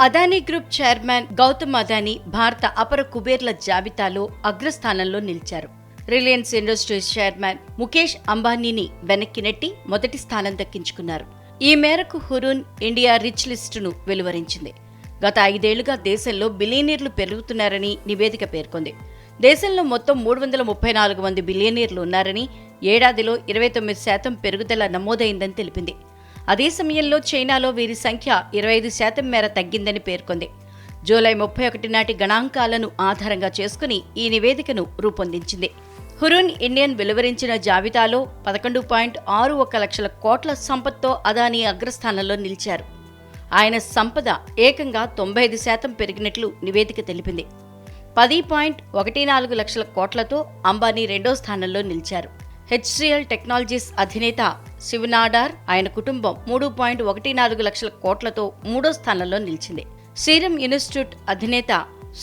Adani group chairman Gautam Adani భారత అపర కుబేర్ల జాబితాలో అగ్రస్థానంలో నిలిచారు. రిలయన్స్ ఇండస్ట్రీస్ చైర్మన్ ముఖేష్ అంబానీని వెనక్కి నెట్టి మొదటి స్థానం దక్కించుకున్నారు. ఈ మేరకు హురూన్ ఇండియా రిచ్ లిస్టును వెలువరించింది. గత ఐదేళ్ళుగా దేశంలో బిలియనీర్లు పెరుగుతున్నారని నివేదిక పేర్కొంది. దేశంలో మొత్తం మూడు వందల ముప్పై నాలుగు మంది బిలియనీర్లు ఉన్నారని ఏడాదిలో ఇరవై తొమ్మిది శాతం పెరుగుదల నమోదైందని తెలిపింది. అదే సమయంలో చైనాలో వీరి సంఖ్య ఇరవై ఐదు శాతం మేర తగ్గిందని పేర్కొంది. జూలై ముప్పై ఒకటి నాటి గణాంకాలను ఆధారంగా చేసుకుని ఈ నివేదికను రూపొందించింది. హురూన్ ఇండియన్ వెలువరించిన జాబితాలో పదకొండు పాయింట్ ఆరు ఒక లక్షల కోట్ల సంపత్తో అదానీ అగ్రస్థానంలో నిలిచారు. ఆయన సంపద ఏకంగా తొంభై ఐదు శాతం పెరిగినట్లు నివేదిక తెలిపింది. పది పాయింట్ ఒకటి నాలుగు లక్షల కోట్లతో అంబానీ రెండో స్థానంలో నిలిచారు. హెచ్సిఎల్ టెక్నాలజీస్ అధినేత శివనాడార్ ఆయన కుటుంబం మూడు పాయింట్ ఒకటి నాలుగు లక్షల కోట్లతో మూడో స్థానంలో నిలిచింది. సీరం ఇన్స్టిట్యూట్ అధినేత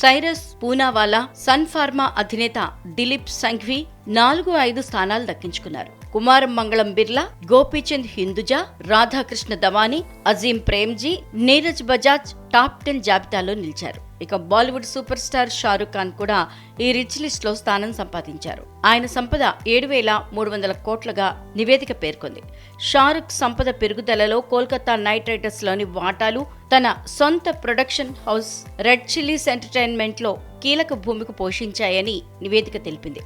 సైరస్ పూనావాలా సన్ ఫార్మా అధినేత దిలీప్ సంఘ్వి నాలుగు ఐదు స్థానాలు దక్కించుకున్నారు. కుమారం మంగళం బిర్లా గోపీచంద్ హిందుజా రాధాకృష్ణ దవాని అజీం ప్రేమ్జీ నీరజ్ బజాజ్ టాప్ టెన్ జాబితాలో నిలిచారు. ఇక బాలీవుడ్ సూపర్ స్టార్ షారుఖ్ ఖాన్ కూడా ఈ రిచ్ లిస్ట్లో స్థానం సంపాదించారు. ఆయన సంపద ఏడు వేల మూడు వందల కోట్లుగా నివేదిక పేర్కొంది. షారుఖ్ సంపద పెరుగుదలలో కోల్కతా నైట్ రైడర్స్లోని వాటాలు తన సొంత ప్రొడక్షన్ హౌస్ రెడ్ చిల్లీస్ ఎంటర్టైన్మెంట్లో కీలక భూమిక పోషించాయని నివేదిక తెలిపింది.